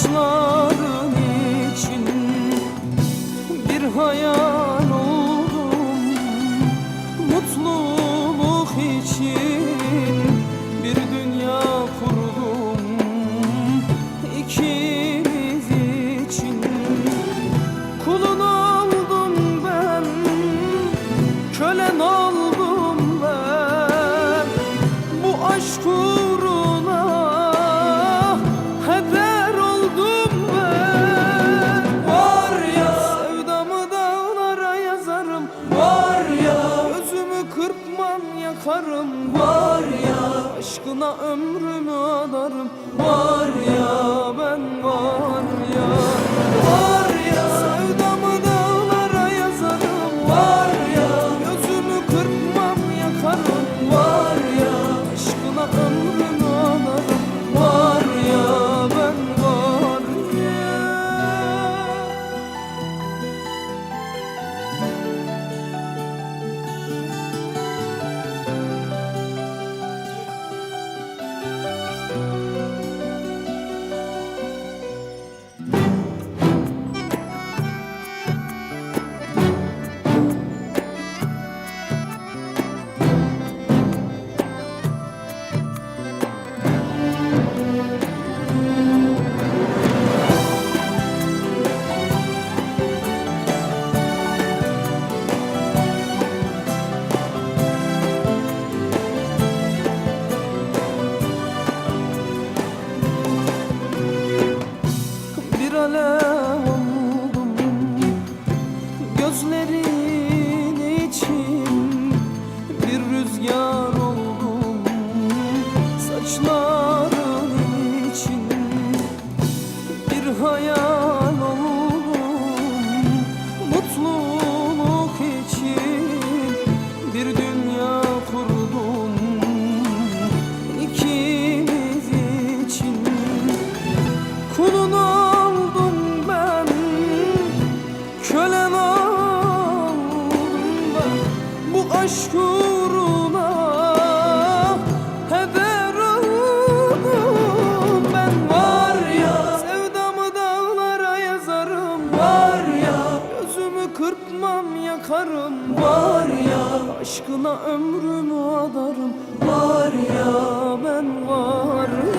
Saçların için Bir hayal oldum. Mutluluk için Bir dünya kurdum. İkimiz için Kulun oldum ben Kölen oldum ben. Bu aşk yakarım Var ya Aşkına ömrümü adarım. Var ya Ben var Gözlerin için bir rüzgar aşk uğruna Heder oldum ben. Var ya. Sevdamı dağlara yazarım. Var ya. Gözümü kırpmam yakarım. Var ya. Aşkına ömrümü adarım. Var ya. Ben var ya